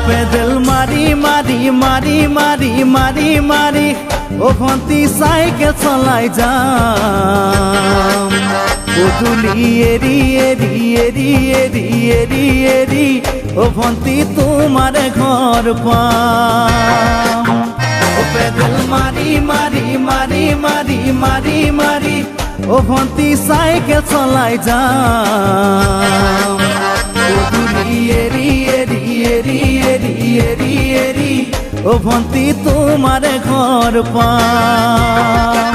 মারি মারি মারি মারি মারি মারি ও ভন্তি সাইকেল চলাই যাম পুতুলি এরি এরি এরি এরি এরি এরি ও ভন্তি তোমার ঘর পাম ও পেদল মারি মারি মারি মারি মারি মারি ও ভন্তি সাইকেল চলাই যাম ভন্তি তোমার ঘর পাম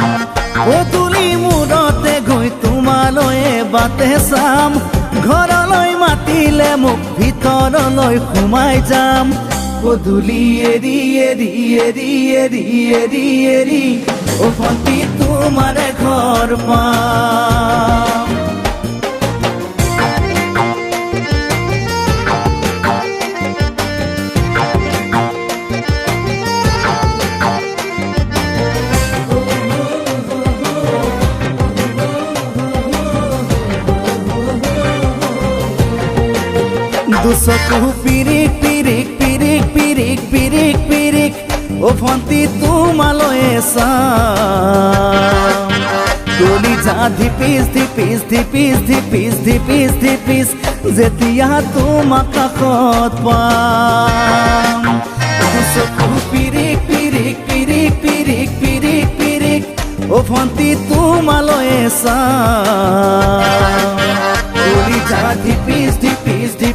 ও তুলি মূৰতে গৈ তোমালৈয়ে বাটে চাম ঘৰলৈ মাতিলে মোক ভিতৰলৈ সোমাই যাম। পদূলি এৰি এৰি এৰি এৰি এৰি এৰি ও ভন্তি তোমাৰ ঘৰ পাম দুচকু পিৰিক পিৰিক পিৰিক পিৰিক পিৰিক পিৰিক ও ভন্তি, তোমালৈয়ে চাম গলি যা ধিপিস ধিপিস ধিপিস ধিপিস ধিপিস ধিপিস, যেতিয়া তোমাক কাষত পাম। দুচকু পিৰিক পিৰিক পিৰিক পিৰিক পিৰিক পিৰিক ও ভন্তি, তোমালৈয়ে চাম গলি যা ধিপিস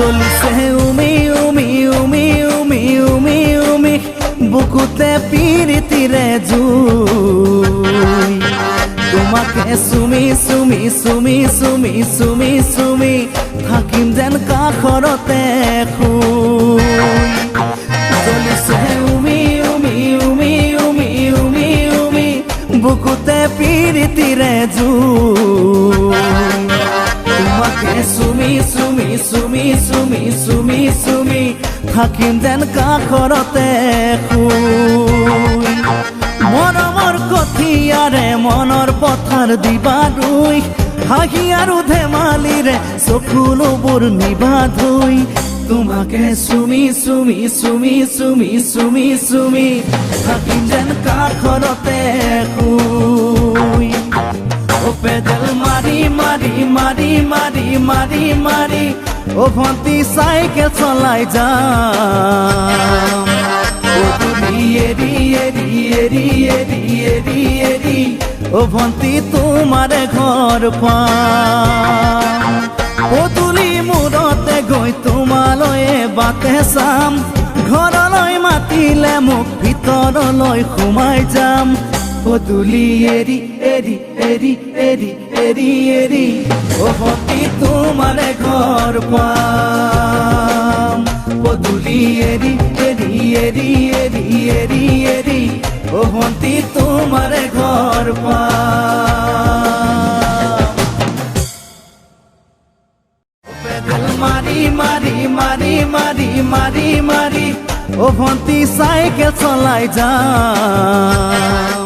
জ্বলিছে উমি উমি উমি উমি উমি উমি বুকুতে পিৰিতিৰে জুই তোমাকে চুমি চুমি চুমি চুমি চুমি চুমি থাকিম যেন কাষৰতে শুই জ্বলিছে উমি উমি উমি উমি উমি উমি বুকুতে পিৰিতিৰে জুই তোমাকে চুমি চুমি চুমি চুমি চুমি চুমি থাকিম যেন কাষৰতে মৰমৰ কঠিয়াৰে মনৰ পথাৰ দিবা ৰুই হাঁহি আৰু ধেমালিৰে চকুলোবোৰ নিবা ধুই তোমাকে চুমি চুমি চুমি চুমি চুমি চুমি থাকিম যেন কাষৰতে শুই মারি মারি মারি মারি, ও ভন্তি সাইকেল চলাই যাম। ও ভন্তি তোমার ঘর পাম। ও তুলি গৈ তোমালৈয়ে বাটে চাম ঘৰলৈ মাতিলে মোক ভিতৰলৈ সোমাই যাম। পদুলি এৰি এৰি এৰি এৰি এৰি এৰি ও ভন্তি তোমাৰ ঘৰ পাম। পদুলি এৰি এৰি এৰি এৰি এৰি এৰি ও ভন্তি তোমাৰ ঘৰ পাম। মারি মারি মারি মারি মারি মারি, ও ভন্তি সাইকেল চলাই যাম।